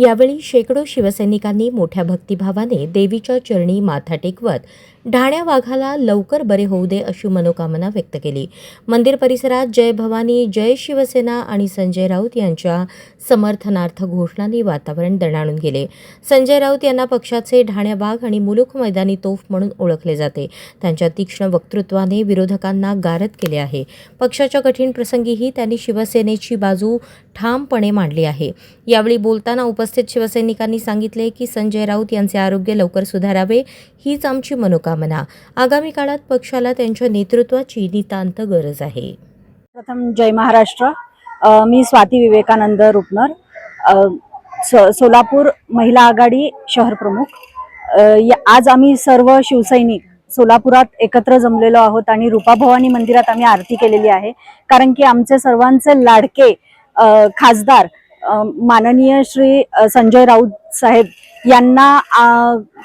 यावेळी शेकडो शिवसैनिकांनी मोठ्या भक्तिभावाने देवीच्या चरणी माथा टेकवत ढाण्या वाघाला लवकर बरे होऊ दे अशी मनोकामना व्यक्त केली. मंदिर परिसरात जय भवानी जय शिवसेना आणि संजय राऊत यांच्या समर्थनार्थ घोषणांनी वातावरण दणाणून गेले. संजय राऊत यांना पक्षाचे ढाण्या वाघ आणि मुलुख मैदानी तोफ म्हणून ओळखले जाते. त्यांच्या तीक्ष्ण वक्तृत्वाने विरोधकांना गारद केले आहे. पक्षाच्या कठीण प्रसंगीही त्यांनी शिवसेनेची बाजू ठामपणे मांडली आहे. यावेळी बोलताना उपस्थित शिवसैनिकांनी सांगितले की संजय राऊत यांचे आरोग्य लवकर सुधारावे हीच आमची मनोकामना. आगामी काळात पक्षाला त्यांच्या नेतृत्वाची नितांत गरज आहे. प्रथम जय महाराष्ट्र. मी स्वाती विवेकानंद रुपनर. स- सोलापूर महिला आघाडी शहर प्रमुख. आज आम्ही सर्व शिवसैनिक सोलापुरात एकत्र जमलेलो आहोत आणि रूपाभवानी मंदिरात आम्ही आरती केलेली आहे. कारण की आमचे सर्वांचे लाडके खासदार माननीय श्री संजय राऊत साहेब यांना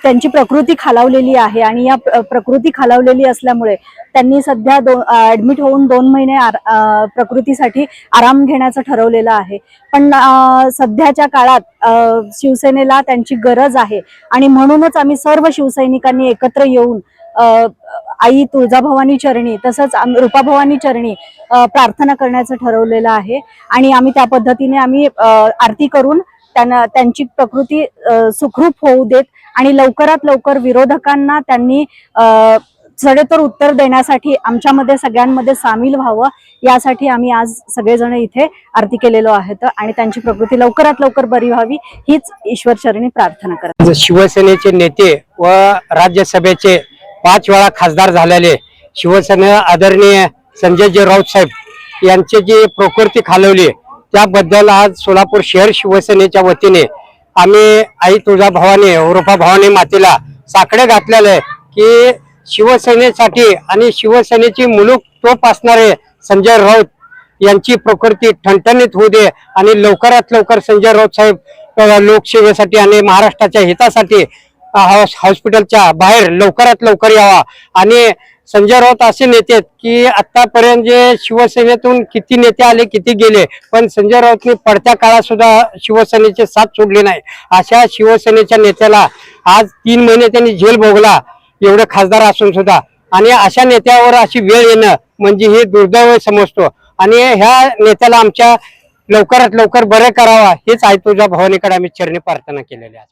त्यांची प्रकृती खालावलेली आहे आणि या प्रकृती खालावलेली असल्यामुळे त्यांनी सध्या दो ऍडमिट होऊन दोन महिने आर- प्रकृतीसाठी आराम घेण्याचं ठरवलेलं आहे. पण सध्याच्या काळात शिवसेनेला त्यांची गरज आहे आणि म्हणूनच आम्ही सर्व शिवसैनिकांनी एकत्र येऊन आई तुळजाभवानी चरणी तसंच रूपाभवानी चरणी प्रार्थना करण्याचं ठरवलेलं आहे. आणि आम्ही त्या पद्धतीने आम्ही आरती करून त्यांना त्यांची प्रकृती सुखरूप होऊ देत आणि लवकरात लवकर विरोधकांना त्यांनी अ, सडेतोड उत्तर देण्यासाठी आमच्यामध्ये सगळ्यांमध्ये सामील व्हावं यासाठी आम्ही आज सगळेजण इथे आरती केलेलो आहेत आणि त्यांची प्रकृती लवकरात लवकर बरी व्हावी हीच ईश्वरचरणी प्रार्थना करत शिवसेनेचे नेते व राज्यसभेचे पाच वेळा खासदार झालेले शिवसेना आदरणीय संजयजी राऊत साहेब यांची जी प्रकृती खालवली त्याबद्दल आज सोलापूर शहर शिवसेनेच्या वतीने आम्ही आई तुळजाभवानी रूपा भावाने मातेला साकडे घातलेले आहे की शिवसेनेसाठी आणि शिवसेनेची मुलूक तोप असणारे संजय राऊत यांची प्रकृती ठणठणीत होऊ दे आणि लवकरात लवकर संजय राऊत साहेब लोकसेवेसाठी आणि महाराष्ट्राच्या हितासाठी हॉस्पिटलच्या बाहेर लवकरात लवकर यावा. आणि संजय राऊत असे नेते आहेत की आतापर्यंत जे शिवसेनेतून किती नेते आले किती गेले पण संजय राऊतनी पडत्या काळात सुद्धा शिवसेनेचे साथ सोडले नाही. अशा शिवसेनेच्या नेत्याला आज तीन महिने त्यांनी जेल भोगला एवढे खासदार असून सुद्धा. आणि अशा नेत्यावर अशी वेळ येणं म्हणजे हे दुर्दैव समजतो. आणि ह्या नेत्याला आमच्या लवकरात लवकर बरे करावा हेच आई तुझ्या भवानीकडे आम्ही चरणी प्रार्थना केलेली आहे.